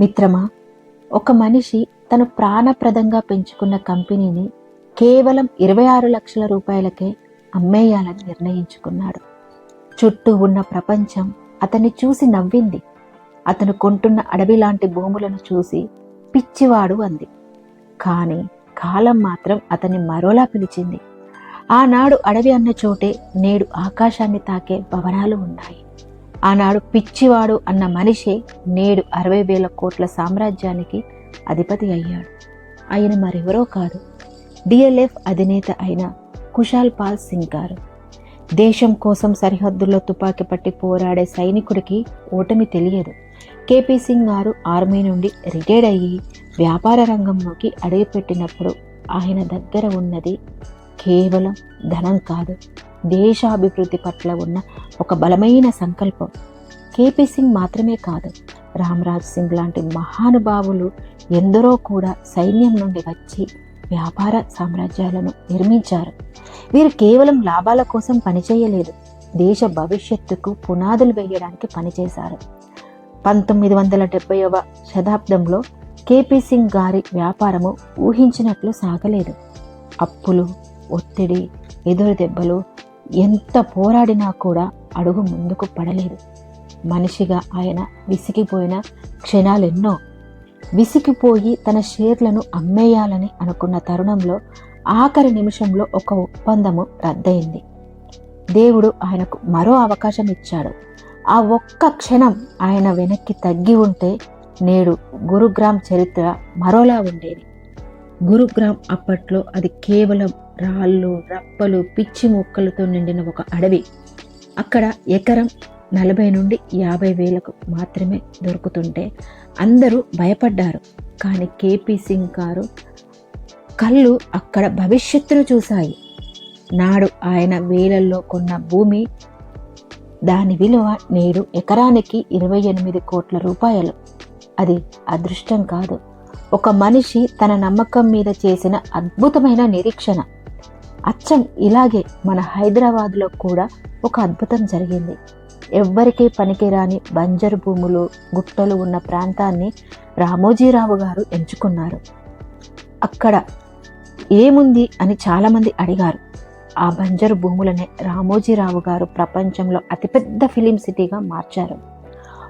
మిత్రమా ఒక మనిషి తను ప్రాణప్రదంగా పెంచుకున్న కంపెనీని కేవలం ఇరవై ఆరు లక్షల రూపాయలకే అమ్మేయాలని నిర్ణయించుకున్నాడు. చుట్టూ ఉన్న ప్రపంచం అతన్ని చూసి నవ్వింది. అతను కొంటున్న అడవి లాంటి భూములను చూసి పిచ్చివాడు అంది. కానీ కాలం మాత్రం అతన్ని మరోలా పిలిచింది. ఆనాడు అడవి అన్న చోటే నేడు ఆకాశాన్ని తాకే భవనాలు ఉన్నాయి. ఆనాడు పిచ్చివాడు అన్న మనిషే నేడు అరవై వేల కోట్ల సామ్రాజ్యానికి అధిపతి అయ్యాడు. ఆయన మరెవరో కాదు. డిఎల్ఎఫ్ అధినేత అయిన కుషాల్ పాల్ సింగ్ గారు. దేశం కోసం సరిహద్దుల్లో తుపాకీ పట్టి పోరాడే సైనికుడికి ఓటమి తెలియదు. కేపీ సింగ్ గారు ఆర్మీ నుండి రిటైర్డ్ అయ్యి వ్యాపార రంగంలోకి అడుగుపెట్టినప్పుడు ఆయన దగ్గర ఉన్నది కేవలం ధనం కాదు. దేశాభివృద్ధి పట్ల ఉన్న ఒక బలమైన సంకల్పం. కేపీ సింగ్ మాత్రమే కాదు రామ్రాజ్ సింగ్ లాంటి మహానుభావులు ఎందరో కూడా సైన్యం నుండి వచ్చి వ్యాపార సామ్రాజ్యాలను నిర్మించారు. వీరు కేవలం లాభాల కోసం పనిచేయలేదు దేశ భవిష్యత్తుకు పునాదులు వేయడానికి పనిచేశారు. పంతొమ్మిది వందల డెబ్బైవ శతాబ్దంలో కేపీ సింగ్ గారి వ్యాపారము ఊహించినట్లు సాగలేదు. అప్పులు ఒత్తిడి ఎదురు దెబ్బలు ఎంత పోరాడినా కూడా అడుగు ముందుకు పడలేదు. మనిషిగా ఆయన విసిగిపోయిన క్షణాలెన్నో. విసిగిపోయి తన షేర్లను అమ్మేయాలని అనుకున్న తరుణంలో ఆఖరి నిమిషంలో ఒక ఒప్పందము రద్దయింది. దేవుడు ఆయనకు మరో అవకాశం ఇచ్చాడు ఆ ఒక్క క్షణం ఆయన వెనక్కి తగ్గి ఉంటే నేడు గురుగ్రామ్ చరిత్ర మరోలా ఉండేది. గురుగ్రామ్ అప్పట్లో అది కేవలం రాళ్ళు రప్పలు పిచ్చి మొక్కలతో నిండిన ఒక అడవి. అక్కడ ఎకరం నలభై నుండి యాభై వేలకు మాత్రమే దొరుకుతుంటే అందరూ భయపడ్డారు. కానీ కేపీ సింగ్ గారు కళ్ళు అక్కడ భవిష్యత్తును చూశాయి. నాడు ఆయన వేలల్లో కొన్న భూమి దాని విలువ నేడు ఎకరానికి ఇరవై ఎనిమిది కోట్ల రూపాయలు. అది అదృష్టం కాదు. ఒక మనిషి తన నమ్మకం మీద చేసిన అద్భుతమైన నిరీక్షణ. అచ్చం ఇలాగే మన హైదరాబాద్లో కూడా ఒక అద్భుతం జరిగింది. ఎవ్వరికీ పనికిరాని బంజరు భూములు గుట్టలు ఉన్న ప్రాంతాన్ని రామోజీరావు గారు ఎంచుకున్నారు. అక్కడ ఏముంది అని చాలామంది అడిగారు. ఆ బంజరు భూములనే రామోజీరావు గారు ప్రపంచంలో అతిపెద్ద ఫిలిం సిటీగా మార్చారు.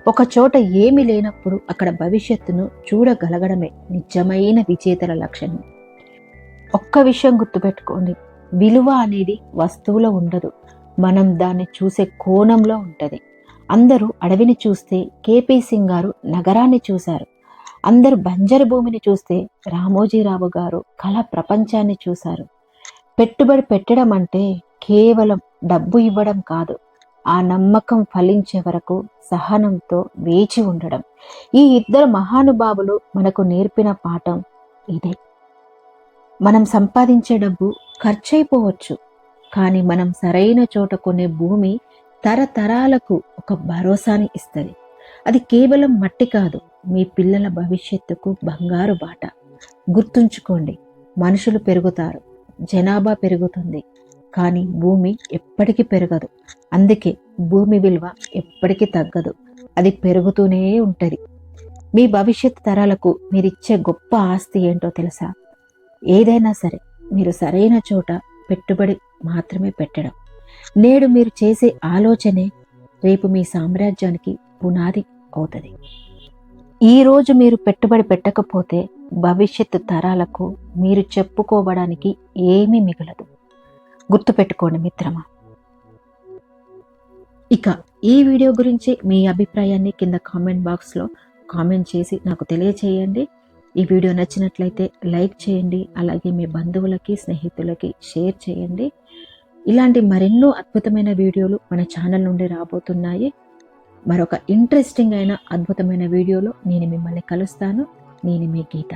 ఒక చోట ఏమి లేనప్పుడు అక్కడ భవిష్యత్తును చూడగలగడమే నిజమైన విజేతల లక్షణం. ఒక్క విషయం గుర్తుపెట్టుకోండి విలువ అనేది వస్తువులో ఉండదు. మనం దాన్ని చూసే కోణంలో ఉంటుంది. అందరూ అడవిని చూస్తే కేపీ సింగ్ గారు నగరాన్ని చూశారు. అందరూ బంజరు భూమిని చూస్తే రామోజీరావు గారు కళ ప్రపంచాన్ని చూశారు. పెట్టుబడి పెట్టడం అంటే కేవలం డబ్బు ఇవ్వడం కాదు. ఆ నమ్మకం ఫలించే వరకు సహనంతో వేచి ఉండడం. ఈ ఇద్దరు మహానుభావులు మనకు నేర్పిన పాఠం ఇదే. మనం సంపాదించే డబ్బు ఖర్చయిపోవచ్చు కానీ మనం సరైన చోట కొనే భూమి తరతరాలకు ఒక భరోసాని ఇస్తుంది. అది కేవలం మట్టి కాదు మీ పిల్లల భవిష్యత్తుకు బంగారు బాట. గుర్తుంచుకోండి మనుషులు పెరుగుతారు జనాభా పెరుగుతుంది కానీ భూమి ఎప్పటికీ పెరగదు. అందుకే భూమి విలువ ఎప్పటికీ తగ్గదు. అది పెరుగుతూనే ఉంటుంది. మీ భవిష్యత్ తరాలకు మీరిచ్చే గొప్ప ఆస్తి ఏంటో తెలుసా? ఏదైనా సరే మీరు సరైన చోట పెట్టుబడి మాత్రమే పెట్టడం. నేడు మీరు చేసే ఆలోచనే రేపు మీ సామ్రాజ్యానికి పునాది అవుతుంది. ఈరోజు మీరు పెట్టుబడి పెట్టకపోతే భవిష్యత్తు తరాలకు మీరు చెప్పుకోవడానికి ఏమీ మిగలదు. గుర్తుపెట్టుకోండి మిత్రమా. ఇక ఈ వీడియో గురించి మీ అభిప్రాయాన్ని కింద కామెంట్ బాక్స్లో కామెంట్ చేసి నాకు తెలియచేయండి. ఈ వీడియో నచ్చినట్లయితే లైక్ చేయండి. అలాగే మీ బంధువులకి స్నేహితులకి షేర్ చేయండి. ఇలాంటి మరెన్నో అద్భుతమైన వీడియోలు మన ఛానల్ నుండి రాబోతున్నాయి. మరొక ఇంట్రెస్టింగ్ అయిన అద్భుతమైన వీడియోలో నేను మిమ్మల్ని కలుస్తాను. నేను మీ గీత.